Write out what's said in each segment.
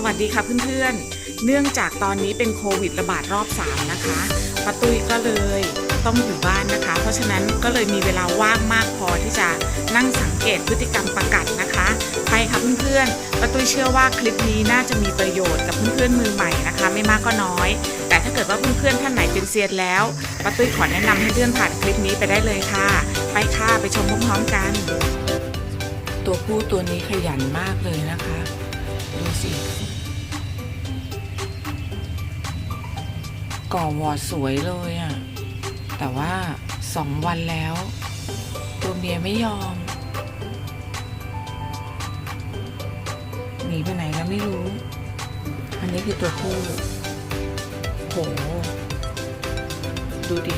สวัสดีค่ะเพื่อนๆ เนื่องจากตอนนี้เป็นโควิดระบาดรอบ 3 นะคะป้าตุ้ยก็เลยต้องอยู่บ้านนะคะ เพราะฉะนั้นก็เลยมีเวลาว่างมากพอที่จะนั่งสังเกตพฤติกรรมประกัดนะคะไปค่ะเพื่อนๆป้าตุ้ยเชื่อว่าคลิปนี้น่าจะมีประโยชน์กับเพื่อนๆมือใหม่นะคะ ไม่มากก็น้อย แต่ถ้าเกิดว่าเพื่อนๆท่านไหนเป็นเซียนแล้วป้าตุ้ยขอแนะนำให้เพื่อนผ่านคลิปนี้ไปได้เลยค่ะ ไปค่ะไปชมพร้อมๆกัน ตัวผู้ตัวนี้ขยันมากเลยนะคะดูสิ ก่อวอดสวยเลยอะ่ะ แต่ว่าสองวันแล้ว ตัวเมียไม่ยอม หนีไปไหนแล้วไม่รู้ อันนี้คือตัวผู้โห ดูดิ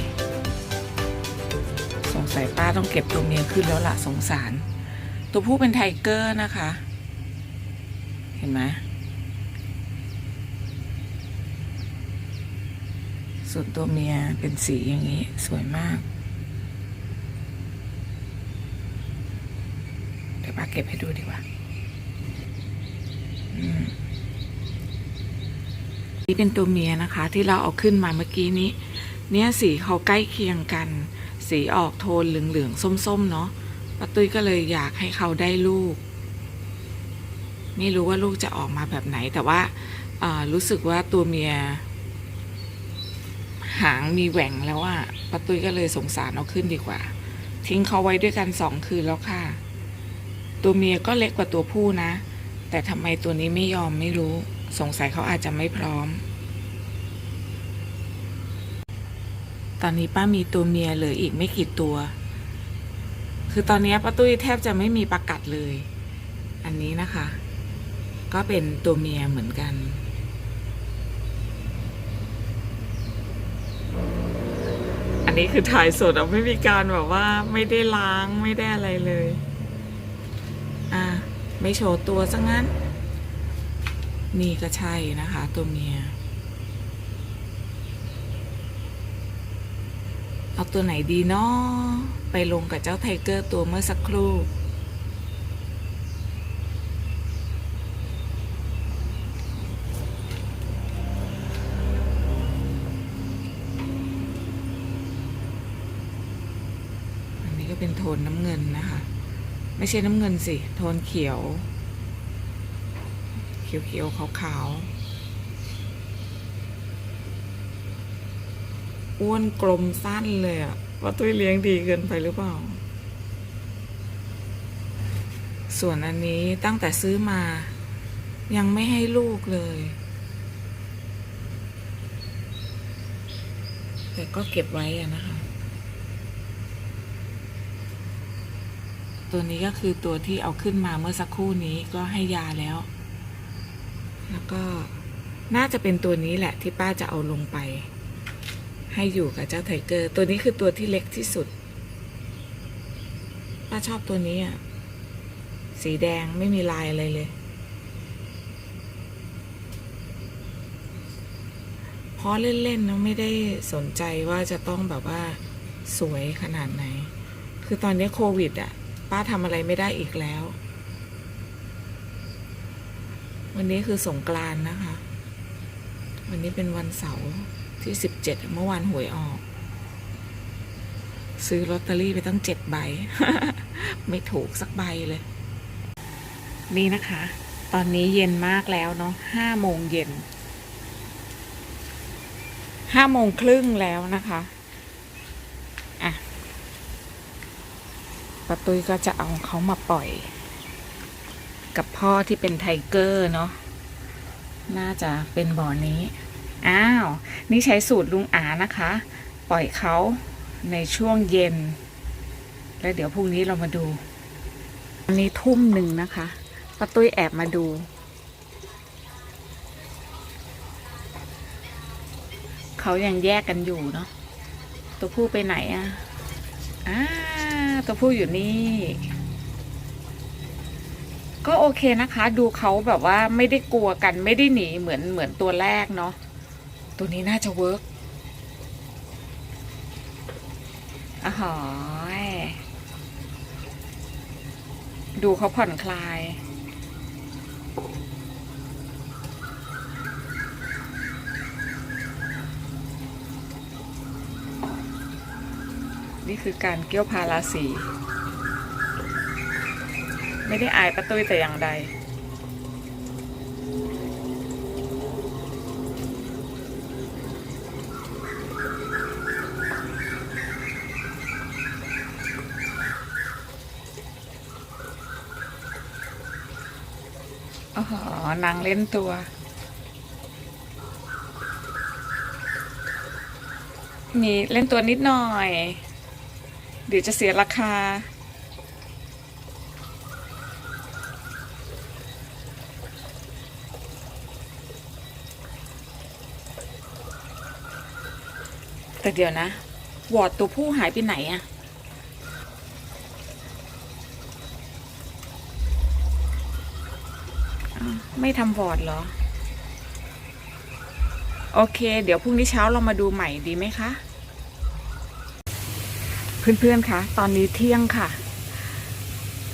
สงสัยป้าต้องเก็บตัวเมียขึ้นแล้วล่ะสงสาร ตัวผู้เป็นไทเกอร์นะคะ เห็นไหม ส่วนตัวเมียเป็นสีอย่างนี้ สวยมาก เดี๋ยวป้าเก็บให้ดูดีกว่าอนี่เป็นตัวเมียนะคะ ที่เราเอาขึ้นมาเมื่อกี้นี้ เนี่ยสีเขาใกล้เคียงกัน สีออกโทนเหลืองๆส้มๆเนาะป้าตุ้ยก็เลยอยากให้เขาได้ลูก ไม่รู้ว่าลูกจะออกมาแบบไหนแต่ว่ารู้สึกว่าตัวเมีย หางมีแหว่งแล้วว่าป้าตุ้ยก็เลยสงสารเอาขึ้นดีกว่า ทิ้งเขาไว้ด้วยกันสองคืนแล้วค่ะ ตัวเมียก็เล็กกว่าตัวผู้นะ แต่ทำไมตัวนี้ไม่ยอมไม่รู้ สงสัยเขาอาจจะไม่พร้อม ตอนนี้ป้ามีตัวเมียเหลืออีกไม่กี่ตัว คือตอนนี้ป้าตุ้ยแทบจะไม่มีประกัดเลย อันนี้นะคะ ก็เป็นตัวเมียเหมือนกัน อันนี้คือถ่ายสดอะไม่มีการแบบว่าไม่ได้ล้างไม่ได้อะไรเลย อะไม่โชว์ตัวซะงั้น นี่ก็ใช่นะคะ ตัวเมีย เอาตัวไหนดีเนาะไปลงกับเจ้าไทเกอร์ตัวเมื่อสักครู่ อันนี้ก็เป็นโทนน้ำเงินนะคะ ไม่ใช่น้ำเงินสิ โทนเขียว เขียวเขียวขาวขาวๆอ้วนกลมสั้นเลยอะว่าตุ้ยเลี้ยงดีเกินไปหรือเปล่า ส่วนอันนี้ตั้งแต่ซื้อมา ยังไม่ให้ลูกเลย แต่ก็เก็บไว้อะนะคะ ตัวนี้ก็คือตัวที่เอาขึ้นมาเมื่อสักครู่นี้ก็ให้ยาแล้ว แล้วก็น่าจะเป็นตัวนี้แหละที่ป้าจะเอาลงไป ให้อยู่กับเจ้าไทเกอร์ ตัวนี้คือตัวที่เล็กที่สุด ป้าชอบตัวนี้อะ สีแดงไม่มีลายอะไรเลย เพราะเล่นๆนะไม่ได้สนใจว่าจะต้องแบบว่าสวยขนาดไหน คือตอนนี้โควิดอะ ป้าทำอะไรไม่ได้อีกแล้ว วันนี้คือสงกรานนะคะ วันนี้เป็นวันเสาร์ที่สิบเจ็ดเมื่อวานหวยออก ซื้อลอตเตอรี่ไปตั้งเจ็ดใบ ไม่ถูกสักใบเลย นี่นะคะ ตอนนี้เย็นมากแล้วเนาะห้าโมงเย็นห้าโมงครึ่งแล้วนะคะ ป้าตุ้ยก็จะเอาเขามาปล่อย กับพ่อที่เป็นไทเกอร์เนาะน่าจะเป็นบ่อนี้ อ้าว นี่ใช้สูตรลุงอานะคะ ปล่อยเขาในช่วงเย็น แล้วเดี๋ยวพรุ่งนี้เรามาดูอันนี้ทุ่มหนึ่งนะคะป้าตุ้ยแอบมาดู เขายังแยกกันอยู่เนาะตัวผู้ไปไหนอะอ่า ตัวผู้อยู่นี่ ก็โอเคนะคะ ดูเขาแบบว่าไม่ได้กลัวกันไม่ได้หนีเหมือนเหมือนตัวแรกเนาะตัวนี้น่าจะเวิร์กอ๋อดูเขาผ่อนคลาย นี่คือการเกี่ยวพาราสีไม่ได้อายประตุยแต่อย่างใดอ๋อนางเล่นตัวมีเล่นตัวนิดหน่อย เดี๋ยวจะเสียราคา แต่เดี๋ยวนะ วอดตัวผู้หายไปไหนอะไม่ทำวอดเหรอ โอเค เดี๋ยวพรุ่งนี้เช้าเรามาดูใหม่ดีไหมคะ เพื่อนๆคะตอนนี้เที่ยงค่ะ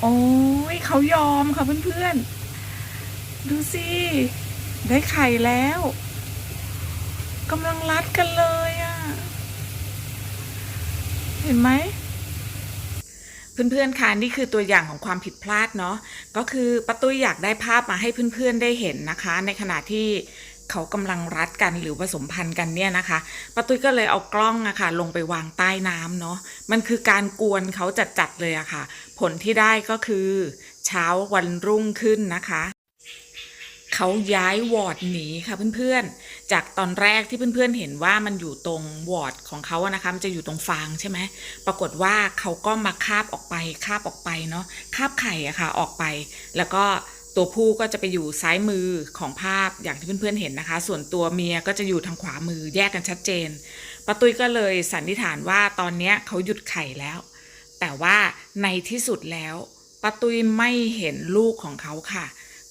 โอ้ยเขายอมค่ะเพื่อนๆ ดูสิ ได้ไข่แล้วกำลังรัดกันเลยอะ่ะ เห็นไหมเพื่อนๆคะนี่คือตัวอย่างของความผิดพลาดเนาะ ก็คือป้าตุ้ยอยากได้ภาพมาให้เพื่อนๆ ได้เห็นนะคะ ในขณะที่ เขากำลังรัดกันหรือผสมพันธุ์กันเนี่ยนะคะป้าตุ้ยก็เลยเอากล้องอะค่ะลงไปวางใต้น้ำเนาะมันคือการกวนเขาจัดๆเลยอะค่ะ ผลที่ได้ก็คือเช้าวันรุ่งขึ้นนะคะเขาย้ายวอร์ดหนีค่ะเพื่อนๆ จากตอนแรกที่เพื่อนๆเห็นว่ามันอยู่ตรงวอร์ดของเขาอะนะคะมันจะอยู่ตรงฟางใช่ไหมปรากฏว่าเขาก็มาคาบออกไปคาบออกไปเนาะคาบไข่อะค่ะออกไป แล้วก็ ตัวผู้ก็จะไปอยู่ซ้ายมือของภาพอย่างที่เพื่อนๆเห็นนะคะ ส่วนตัวเมียก็จะอยู่ทางขวามือแยกกันชัดเจนป้าตุ้ยก็เลยสันนิษฐานว่าตอนนี้เขาหยุดไข่แล้ว แต่ว่าในที่สุดแล้วป้าตุ้ยไม่เห็นลูกของเขาค่ะ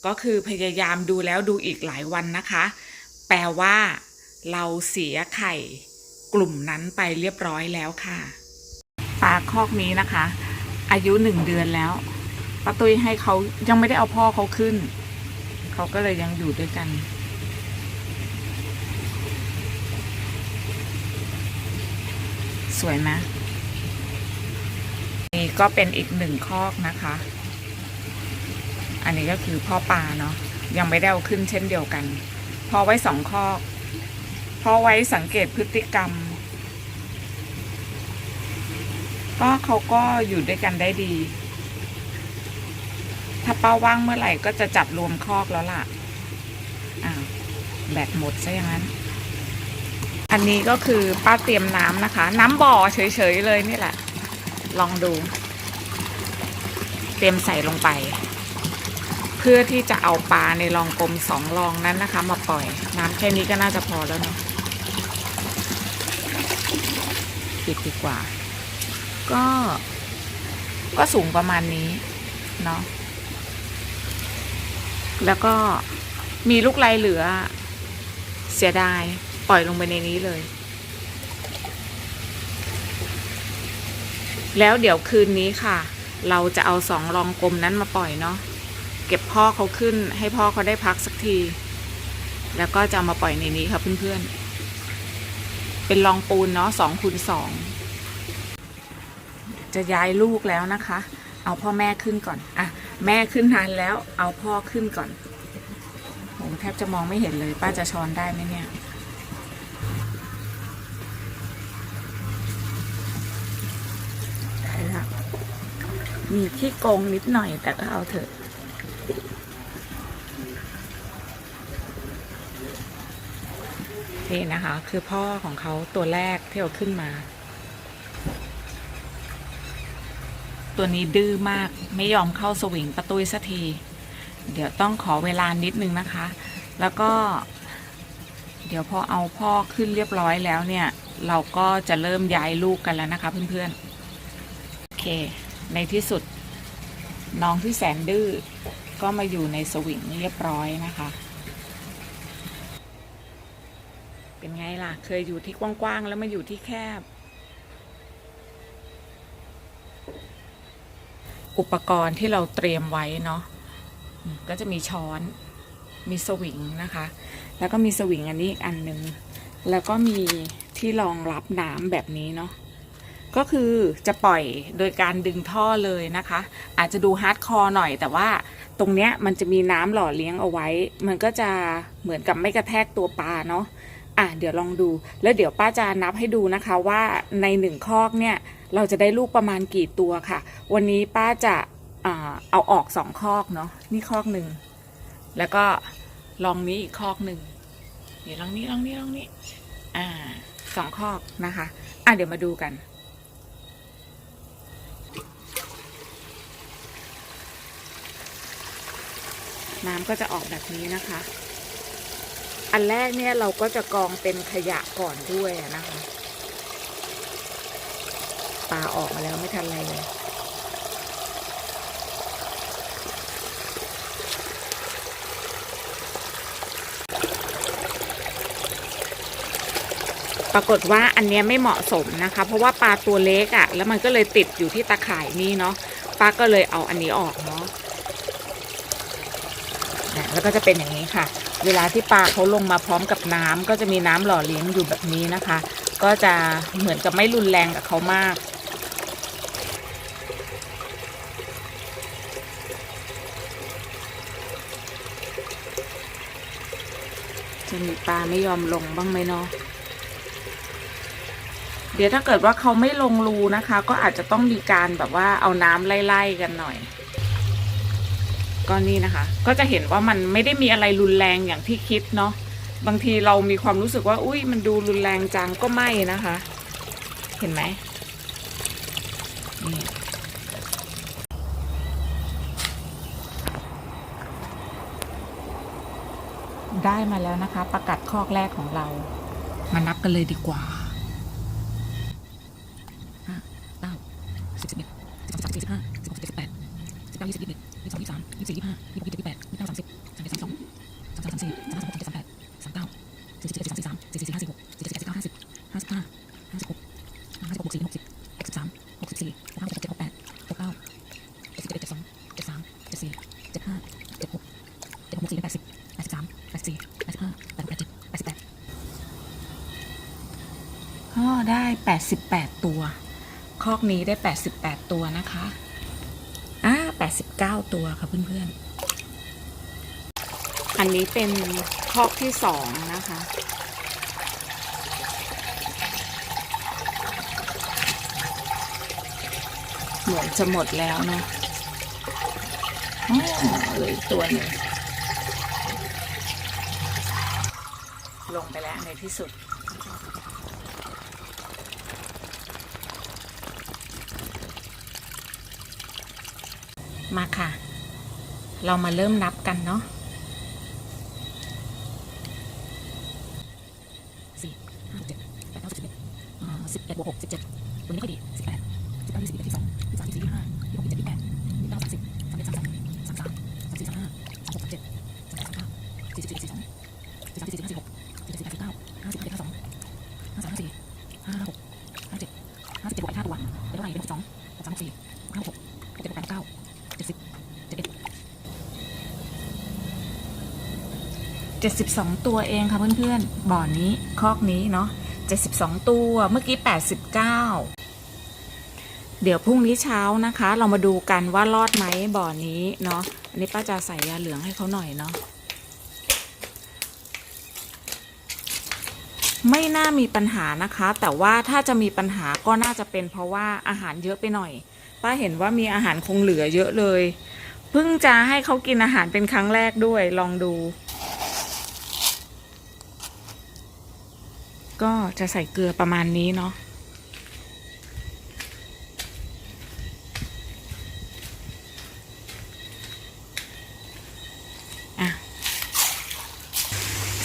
ก็คือพยายามดูแล้วดูอีกหลายวันนะคะ แปลว่าเราเสียไข่กลุ่มนั้นไปเรียบร้อยแล้วค่ะปลาคอกนี้นะคะ อายุหนึ่งเดือนแล้ว ป้าตุ้ยให้เขายังไม่ได้เอาพ่อเขาขึ้น เขาก็เลยยังอยู่ด้วยกันสวยไหมนี่ก็เป็นอีกหนึ่งคอกนะคะ อันนี้ก็คือพ่อปลาเนาะยังไม่ได้เอาขึ้นเช่นเดียวกัน พอไว้สองคอกพอไว้สังเกตพฤติกรรม ก็เขาก็อยู่ด้วยกันได้ดี ถ้าเป้าว่างเมื่อไหร่ก็จะจับรวมคอกแล้วล่ะอ้าวแบตหมดซะอย่างนั้น อันนี้ก็คือป้าเตรียมน้ำนะคะ น้ำบ่อเฉยๆเลยนี่แหละ ลองดู เตรียมใส่ลงไป เพื่อที่จะเอาปลาในรองกลมสองรองนั้นนะคะ มาปล่อยน้ำแค่นี้ก็น่าจะพอแล้วเนาะปิดดีกว่า ก็ก็สูงประมาณนี้ เนาะ แล้วก็มีลูกไรเหลือ เสียดายปล่อยลงไปในนี้เลย แล้วเดี๋ยวคืนนี้ค่ะ เราจะเอาสองรองกลมนั้นมาปล่อยเนาะเก็บพ่อเขาขึ้น ให้พ่อเขาได้พักสักที แล้วก็จะามาปล่อยในนี้ค่ะเพื่อนๆ เป็นรองปูนเนาะสองคูณสองจะย้ายลูกแล้วนะคะ เอาพ่อแม่ขึ้นก่อน อะ แม่ขึ้นนานแล้วเอาพ่อขึ้นก่อนผมแทบจะมองไม่เห็นเลย ป้าจะช้อนได้ไหมเนี่ย ได้ละมีขี้โกงนิดหน่อยแต่ก็เอาเถอะนี่นะคะ คือพ่อของเขาตัวแรกที่เอาขึ้นมา ตัวนี้ดื้อมากไม่ยอมเข้าสวิงประตูสักที เดี๋ยวต้องขอเวลานิดนึงนะคะ แล้วก็ เดี๋ยวพอเอาพ่อขึ้นเรียบร้อยแล้วเนี่ย เราก็จะเริ่มย้ายลูกกันแล้วนะคะเพื่อนๆ โอเค ในที่สุด น้องที่แสนดื้อก็มาอยู่ในสวิงเรียบร้อยนะคะ เป็นไงล่ะ เคยอยู่ที่กว้างๆแล้วมาอยู่ที่แคบ อุปกรณ์ที่เราเตรียมไว้เนาะก็จะมีช้อนมีสวิงนะคะ แล้วก็มีสวิงอันนี้อีกอันหนึ่งแล้วก็มีที่รองรับน้ำแบบนี้เนาะก็คือจะปล่อยโดยการดึงท่อเลยนะคะ อาจจะดูฮาร์ดคอร์หน่อย แต่ว่าตรงเนี้ยมันจะมีน้ำหล่อเลี้ยงเอาไว้ มันก็จะเหมือนกับไม่กระแทกตัวปลาเนาะอะเดี๋ยวลองดู แล้วเดี๋ยวป้าจะนับให้ดูนะคะว่าในหนึ่งคอกเนี่ยเราจะได้ลูกประมาณกี่ตัวค่ะ วันนี้ป้าจะเอาออกสองคอกเนาะนี่คอกหนึ่งแล้วก็ลองนี้อีกคอกหนึ่งเดี๋ยวลองนี้ลองนี้ลองนี้อ่าสองคอกนะคะ อะเดี๋ยวมาดูกันน้ำก็จะออกแบบนี้นะคะ อันแรกเนี่ยเราก็จะกรองเป็นขยะก่อนด้วยนะคะ ลาออกมาแล้วไม่ทันไรเลย ปรากฏว่าอันเนี้ยไม่เหมาะสมนะคะ เพราะว่าปลาตัวเล็กอะ่ะ แล้วมันก็เลยติดอยู่ที่ตาข่ายนี่เนาะป้าก็เลยเอาอันนี้ออกเนาะนะแล้วก็จะเป็นอย่างนี้ค่ะ เวลาที่ปลาเขาลงมาพร้อมกับน้ำก็จะมีน้ำหล่อเลี้ยงอยู่แบบนี้นะคะ ก็จะเหมือนกับไม่รุนแรงกับเขามาก มีปลาไม่ยอมลงบ้างไหมเนาะเดี๋ยวถ้าเกิดว่าเขาไม่ลงรูนะคะ ก็อาจจะต้องมีการแบบว่าเอาน้ำไล่ๆกันหน่อย ก็นี่นะคะ ก็จะเห็นว่ามันไม่ได้มีอะไรรุนแรงอย่างที่คิดเนาะบางทีเรามีความรู้สึกว่า อุ้ยมันดูรุนแรงจังก็ไม่นะคะ เห็นไหมนี่ ได้มาแล้วนะคะ ประกาศคอกแรกของเรา มานับกันเลยดีกว่าห้าเก้าสิบสิบเอ็ดสิบสองสิบสามสิบสี่สิบห้าสิบหกสิบเจ็ดสิบแปดสิบเก้ายี่สิบยี่สิบเอ็ดยี่สิบสองยี่สิบสามยี่สิบสี่ยี่สิบห้ายี่สิบหกยี่สิบเจ็ดยี่สิบแปด 88 ตัว คอกนี้ได้ 88 ตัวนะคะอ่า89 ตัวค่ะเพื่อนๆ อันนี้เป็นคอกที่สองนะคะ เหมือนจะหมดแล้วเนาะเหลืออีกตัวนึงลงไปแล้วในที่สุด มาค่ะ เรามาเริ่มนับกันเนาะสี่ห้าเจ็ดแปดเก้าสิบเอ็ดอ่าสิบเอ็ดบวกหกสิบเจ็ดวันนี้ค่อยดีสิบแปดสิบเก้ายี่สิบยี่สิบสอง 72 ตัวเองค่ะเพื่อนๆ บ่อนนี้คอกนี้เนาะ72 ตัว เมื่อกี้ 89 เดี๋ยวพรุ่งนี้เช้านะคะ เรามาดูกันว่ารอดไหมบ่อนนี้เนาะ อันนี้ป้าจะใส่ยาเหลืองให้เขาหน่อยเนาะ ไม่น่ามีปัญหานะคะ แต่ว่าถ้าจะมีปัญหาก็น่าจะเป็นเพราะว่าอาหารเยอะไปหน่อย ป้าเห็นว่ามีอาหารคงเหลือเยอะเลย เพิ่งจะให้เขากินอาหารเป็นครั้งแรกด้วย ลองดู ก็จะใส่เกลือประมาณนี้เนาะอะ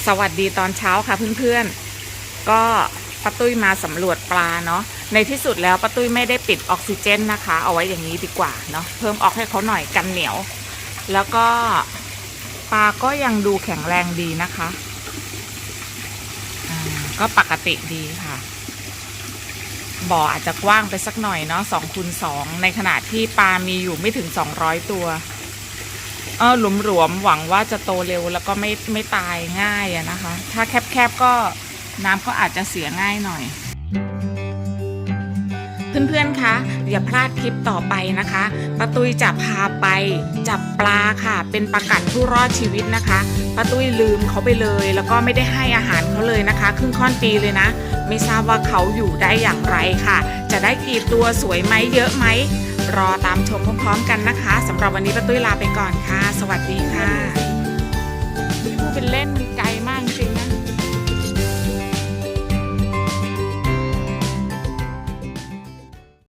สวัสดีตอนเช้าค่ะเพื่อนๆ ก็ป้าตุ้ยมาสำรวจปลาเนาะ ในที่สุดแล้วป้าตุ้ยไม่ได้ปิดออกซิเจนนะคะ เอาไว้อย่างนี้ดีกว่าเนาะ เพิ่มออกให้เขาหน่อยกันเหนียว แล้วก็ปลาก็ยังดูแข็งแรงดีนะคะ ก็ปกติดีค่ะ บ่ออาจจะกว้างไปสักหน่อยเนาะสองคูณสองในขณะที่ปลามีอยู่ไม่ถึงสองร้อยตัว เออหลุมหลวมหวังว่าจะโตเร็วแล้วก็ไม่ไม่ตายง่ายอะนะคะ ถ้าแคบๆก็น้ำก็อาจจะเสียง่ายหน่อย เพื่อนๆ คะอย่าพลาดคลิปต่อไปนะคะป้าตุยจะพาไปจับปลาค่ะ เป็นปลากัดผู้รอดชีวิตนะคะป้าตุยลืมเขาไปเลย แล้วก็ไม่ได้ให้อาหารเขาเลยนะคะ ครึ่งค่อนปีเลยนะ ไม่ทราบว่าเขาอยู่ได้อย่างไรค่ะ จะได้กี่ตัวสวยไหมเยอะไหม รอตามชมพร้อมๆ กันนะคะสำหรับวันนี้ป้าตุยลาไปก่อนค่ะ สวัสดีค่ะพูดเป็นเล่น